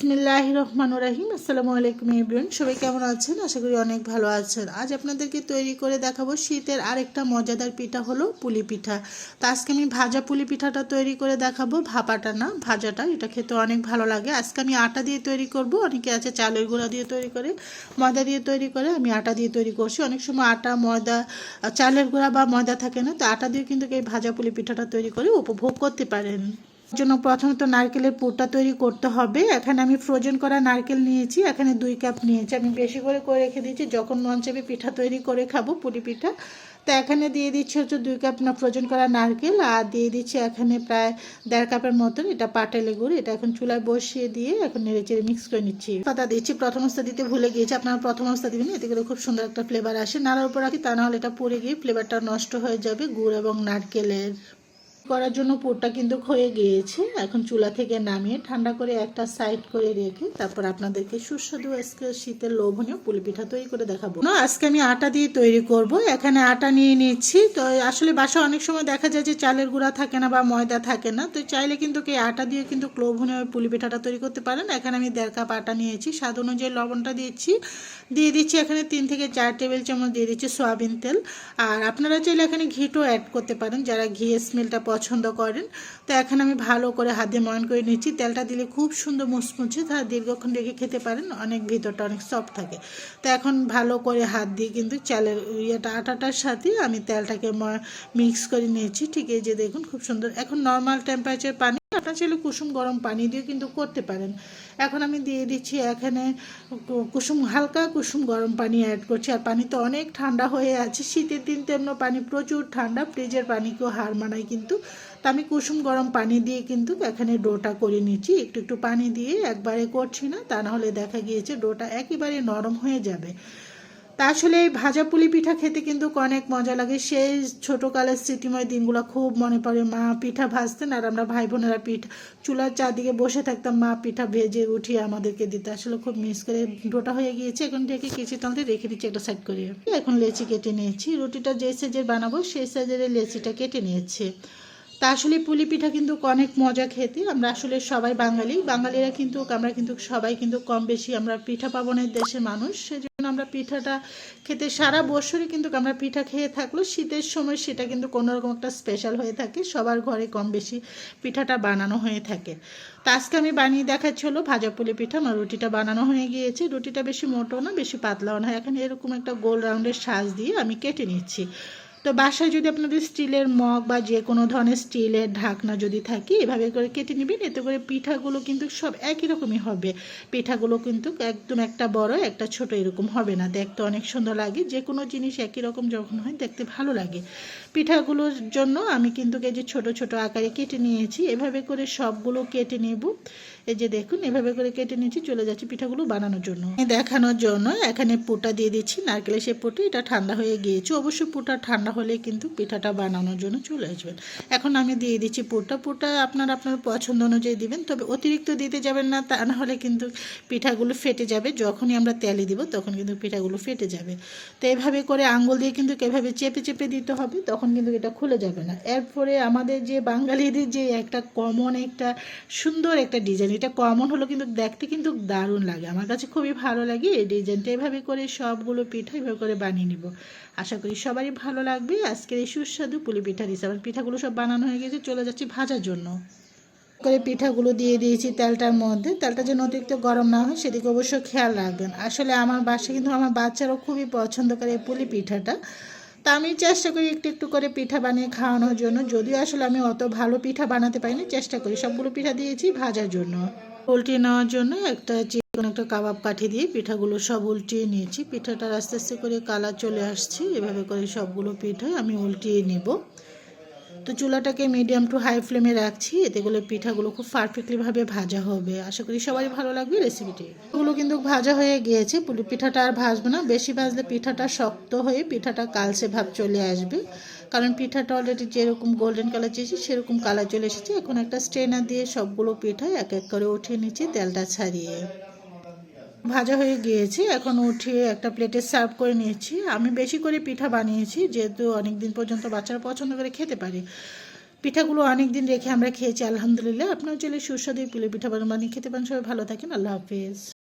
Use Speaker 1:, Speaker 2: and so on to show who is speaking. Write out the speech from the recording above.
Speaker 1: বিসমিল্লাহ রহমান রাহিম আসসালামু আলাইকুম এভরিওয়ান সবাই কেমন আছেন? আশা করি অনেক ভালো আছেন। আজ আপনাদেরকে তৈরি করে দেখাবো শীতের আরেকটা মজাদার পিঠা হলো পুলি পিঠা। তো আজকে আমি ভাজা পুলি পিঠাটা তৈরি করে দেখাবো। ভাপাটা না, ভাজাটা, এটা খেতে অনেক ভালো লাগে। আজকে আমি আটা দিয়ে তৈরি করব। অনেকে আছে চালের গুঁড়া দিয়ে তৈরি করে, ময়দা দিয়ে তৈরি করে। আমি আটা দিয়ে তৈরি করছি। অনেক সময় আটা, ময়দা, চালের গুঁড়া বা ময়দা থাকে না, তো আটা দিয়ে কিন্তু এই ভাজা পুলি পিঠাটা তৈরি করে উপভোগ করতে পারেন। জন্য প্রথমত নারকেলের পুরটা তৈরি করতে হবে। এখানে আমি ফ্রোজেন করা নারকেল নিয়েছি, এখানে দুই কাপ নিয়েছি। আমি বেশি করে করে রেখে দিয়েছি, যখন মন চাইবে পিঠা তৈরি করে খাব, পুরি পিঠা। তো এখানে দিয়ে দিচ্ছি হচ্ছে দুই কাপ না ফ্রোজেন করা নারকেল, আর দিয়ে দিচ্ছি এখানে প্রায় দেড় কাপের মতন এটা পাটালি গুড় এটা এখন চুলায় বসিয়ে দিয়ে এখন নেড়ে চেড়ে মিক্স করে নিচ্ছি। পাতা দিচ্ছি, প্রথম অবস্থা দিতে ভুলে গিয়েছি, আপনারা প্রথম অবস্থা দিবেন, এতে করে খুব সুন্দর একটা ফ্লেভার আসে। নাড়ার উপর রাখি, তা নাহলে এটা পড়ে গিয়ে ফ্লেভারটা নষ্ট হয়ে যাবে, গুড় এবং নারকেলের করার জন্য পুরটা কিন্তু ক্ষয়ে গিয়েছে। এখন চুলা থেকে নামিয়ে ঠান্ডা করে একটা সাইড করে রেখে তারপর আপনাদেরকে সুস্বাদু আজকে শীতের লোভনীয় পুলি পিঠা তৈরি করে দেখাবো। না, আজকে আমি আটা দিয়ে তৈরি করব। এখানে আটা নিয়ে নিচ্ছি। তো আসলে বাসা অনেক সময় দেখা যায় যে চালের গুঁড়া থাকে না বা ময়দা থাকে না। তো চাইলে কিন্তু এই আটা দিয়ে কিন্তু লোভনীয় পুলি পিঠাটা তৈরি করতে পারেন। এখানে আমি দেড় কাপ আটা নিয়েছি। স্বাদ অনুযায়ী লবণটা দিয়েছি দিয়ে দিচ্ছি এখানে তিন থেকে চার টেবিল চামচ দিয়ে দিচ্ছি সয়াবিন তেল। আর আপনারা চাইলে এখানে ঘিটও অ্যাড করতে পারেন। যারা ঘিয়ের স্মেলটা পছন্দ করেন। তো এখন আমি ভালো করে হাত দিয়ে ময়ন করে নিচ্ছি। তেলটা দিলে খুব সুন্দর মুচমুচে তা দীর্ঘক্ষণ রেখে খেতে পারেন। অনেক ভিতরটা অনেক সফট থাকে। তো এখন ভালো করে হাত দিয়ে কিন্তু চালের ইয়েটা, আটাটার সাথে আমি তেলটাকে মিক্স করে নিয়েছি। ঠিক এই যে দেখুন, খুব সুন্দর। এখন নর্মাল টেম্পারেচার পানি আপনার চাইলে কুসুম গরম পানি দিয়ে কিন্তু করতে পারেন। এখন আমি দিয়ে দিচ্ছি এখানে কুসুম, হালকা কুসুম গরম পানি অ্যাড করছি। আর পানি তো অনেক ঠান্ডা হয়ে আছে। শীতের দিন তেমন পানি প্রচুর ঠান্ডা, ফ্রিজের পানিকেও হার মানায় কিন্তু। তো আমি কুসুম গরম পানি দিয়ে কিন্তু এখানে ডোটা করে নিচ্ছি। একটু একটু পানি দিয়ে একবারে করছি না, তা নাহলে দেখা গিয়েছে ডোটা একেবারে নরম হয়ে যাবে। তা আসলে এই ভাজা পুলি পিঠা খেতে কিন্তু অনেক মজা লাগে। সেই ছোটোকালের স্মৃতিময় দিনগুলো খুব মনে পড়ে। মা পিঠা ভাজতেন আর আমরা ভাই বোনেরা পিঠা চুলার চারদিকে বসে থাকতাম, মা পিঠা ভেজে উঠিয়ে আমাদেরকে দিতে। আসলে খুব মিস করে ডোটা হয়ে গিয়েছে। এখন ডেকে কেচি টালতে রেখে দিচ্ছি একটা সাইড করে এখন লেচি কেটে নিয়েছি। রুটিটা যে সাইজের বানাবো সেই সাইজের লেচিটা কেটে নিয়েছে। তা আসলে পুলি পিঠা কিন্তু অনেক মজা খেতে। আমরা আসলে সবাই বাঙালি। বাঙালিরা কিন্তু, আমরা কিন্তু সবাই কিন্তু কম বেশি আমরা পিঠা পাবনের দেশের মানুষ। সেজন্য আমরা পিঠাটা খেতে সারা বছরই কিন্তু আমরা পিঠা খেয়ে থাকলেও শীতের সময় সেটা কিন্তু কোনোরকম একটা স্পেশাল হয়ে থাকে। সবার ঘরে কম বেশি পিঠাটা বানানো হয়ে থাকে। তা আজকে আমি বানিয়ে দেখাচ্ছি হলো ভাজা পুলি পিঠা। আমার রুটিটা বানানো হয়ে গিয়েছে। রুটিটা বেশি মোটো না, বেশি পাতলাও না। এখন এরকম একটা গোল রাউন্ডের সাজ দিয়ে আমি কেটে নিচ্ছি। তো বাসায় যদি আপনাদের স্টিলের মগ বা যে কোনো ধরনের স্টিলের ঢাকনা যদি থাকে, এভাবে করে কেটে নেবেন। এতে করে পিঠাগুলো কিন্তু সব একই রকমই হবে। পিঠাগুলো কিন্তু একদম একটা বড়, একটা ছোট এরকম হবে না। দেখতে অনেক সুন্দর লাগে। যে কোনো জিনিস একই রকম যখন হয়, দেখতে ভালো লাগে। পিঠাগুলোর জন্য আমি কিন্তু এই যে ছোট ছোট আকারে কেটে নিয়েছি। এভাবে করে সবগুলো কেটে নেব। এই যে দেখুন, এভাবে করে কেটে নিয়েছি, চলে যাচ্ছি পিঠাগুলো বানানোর জন্য। দেখানোর জন্য এখানে পোটা দিয়ে দিচ্ছি, নারকেলের সে পুটে, এটা ঠান্ডা হয়ে গিয়েছে। অবশ্যই পোটা ঠান্ডা হলে কিন্তু পিঠাটা বানানোর জন্য চলে আসবেন এখন আমি দিয়ে দিচ্ছি পোটা। পুরটা আপনার আপনার পছন্দ অনুযায়ী দিবেন, তবে অতিরিক্ত দিতে যাবেন না, তা না হলে কিন্তু পিঠাগুলো ফেটে যাবে। যখনই আমরা তেলে দিব, তখন কিন্তু পিঠাগুলো ফেটে যাবে। তো এভাবে করে আঙ্গুল দিয়ে কিন্তু এভাবে চেপে চেপে দিতে হবে, তখন কিন্তু এটা খুলে যাবে না। এরপরে আমাদের যে বাঙালিদের যে একটা কমন একটা সুন্দর একটা ডিজাইন এটা কমন হলো কিন্তু দেখতে কিন্তু দারুণ লাগে। আমার কাছে খুবই ভালো লাগে এই ডিজাইনটা এভাবে করে সবগুলো পিঠা এভাবে করে বানিয়ে নিব। আশা করি সবারই ভালো লাগবে। আজকের এই সুস্বাদু পুলি পিঠা হিসাবে পিঠাগুলো সব বানানো হয়ে গেছে। চলে যাচ্ছি ভাজার জন্য। করে পিঠাগুলো দিয়ে দিয়েছি তেলটার মধ্যে। তেলটা যেন অতিরিক্ত গরম না হয়, সেদিকে অবশ্য খেয়াল রাখবেন। আসলে আমার বাসায় কিন্তু আমার বাচ্চারাও খুবই পছন্দ করে এই পুলি পিঠাটা। তা আমি চেষ্টা করি একটু একটু করে পিঠা বানিয়ে খাওয়ানোর জন্য। যদিও আসলে আমি অত ভালো পিঠা বানাতে পারিনি, চেষ্টা করি সবগুলো পিঠা দিয়েছি ভাজার জন্য। উল্টি নেওয়ার জন্য একটা চিকন একটা কাবাব কাঠি দিয়ে পিঠাগুলো সব উল্টিয়ে নিয়েছি। পিঠাটা আস্তে আস্তে করে কালার চলে আসছে। এভাবে করে সবগুলো পিঠা আমি উল্টিয়ে নেব। তো চুলাটাকে মিডিয়াম টু হাই ফ্লেমে রাখছি। এতে করে পিঠাগুলো খুব পারফেক্টলিভাবে ভাজা হবে। আশা করি সবাই ভালো লাগবে রেসিপিটি এগুলো কিন্তু ভাজা হয়ে গিয়েছে। পিঠাটা আর ভাজবে না। বেশি ভাজলে পিঠাটা শক্ত হয়ে পিঠাটা কালসে ভাব চলে আসবে। কারণ পিঠাটা অলরেডি যেরকম গোল্ডেন কালার চেয়েছি, সেরকম কালার চলে এসেছে। এখন একটা স্ট্রেনার দিয়ে সবগুলো পিঠা এক এক করে উঠিয়ে নিচ্ছি তেলটা ছাড়িয়ে। ভাজা হয়ে গিয়েছে। এখন উঠিয়ে একটা প্লেটে সার্ভ করে নিয়েছি। আমি বেশি করে পিঠা বানিয়েছি, যেহেতু অনেক দিন পর্যন্ত বাচ্চারা পছন্দ করে খেতে পারে। পিঠাগুলো অনেক দিন রেখে আমরা খেয়েছি, আলহামদুলিল্লাহ। আপনারা চলে সুস্বাদু পুলি পিঠা বানিয়ে খেতে পারেন। সবাই ভালো থাকেন। আল্লাহ হাফিজ।